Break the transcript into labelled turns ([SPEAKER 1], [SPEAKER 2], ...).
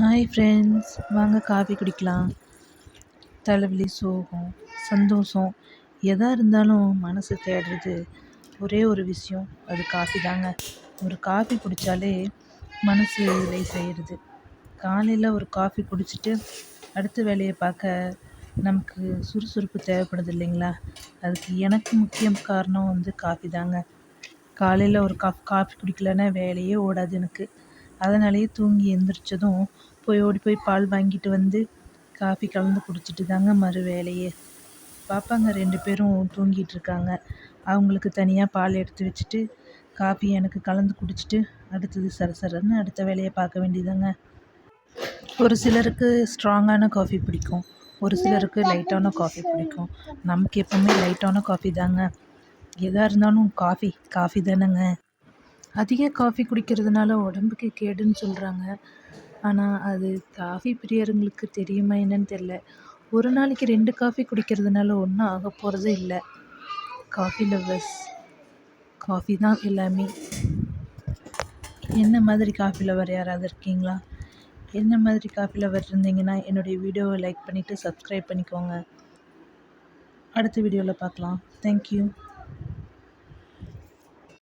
[SPEAKER 1] Hi friends வாங்க coffee குடிக்கலாம். தலைவலி சோகம் சந்தோஷம் எதாக இருந்தாலும் மனசு தேடுறது ஒரே ஒரு விஷயம். அது காஃபி தாங்க. ஒரு காஃபி குடித்தாலே மனசு செய்கிறது காலையில் ஒரு காஃபி குடிச்சிட்டு அடுத்த வேலையை பார்க்க நமக்கு சுறுசுறுப்பு தேவைப்படுது இல்லைங்களா? அதுக்கு எனக்கு முக்கியம் காரணம் வந்து காஃபி தாங்க. காலையில் ஒரு கப் காஃபி குடிக்கலன்னா வேலையே ஓடாது எனக்கு. அதனாலேயே தூங்கி எழுந்திரிச்சதும் போய் ஓடி போய் பால் வாங்கிட்டு வந்து காஃபி கலந்து குடிச்சிட்டு தாங்க மறு வேலையே. பாப்பாங்க ரெண்டு பேரும் தூங்கிட்டு இருக்காங்க. அவங்களுக்கு தனியாக பால் எடுத்து வச்சுட்டு காஃபி எனக்கு கலந்து குடிச்சிட்டு அடுத்தது சரசரன்னு அடுத்த வேலையை பார்க்க வேண்டியதாங்க ஒரு சிலருக்கு ஸ்ட்ராங்கான காஃபி பிடிக்கும். ஒரு சிலருக்கு லைட்டான காஃபி பிடிக்கும். நமக்கு எப்பவுமே லைட்டான காஃபி தாங்க. எதாக இருந்தாலும் காஃபி காஃபி தானேங்க. அதிக காஃபி குடிக்கிறதுனால உடம்புக்கு கேடுன்னு சொல்கிறாங்க ஆனால் அது காஃபி பிரியர்களுக்கு தெரியுமா என்னன்னு தெரில ஒரு நாளைக்கு ரெண்டு காஃபி குடிக்கிறதுனால ஒன்றும் ஆக போகிறதே இல்லை. Coffee lovers. காஃபி தான் எல்லாமே. என்ன மாதிரி காஃபி லவர் யாராவது இருக்கீங்களா? என்ன மாதிரி காஃபி லவர் இருந்தீங்கன்னா என்னுடைய வீடியோவை லைக் பண்ணிவிட்டு சப்ஸ்கிரைப் பண்ணிக்கோங்க. அடுத்த வீடியோவில் பார்க்கலாம். தேங்க்யூ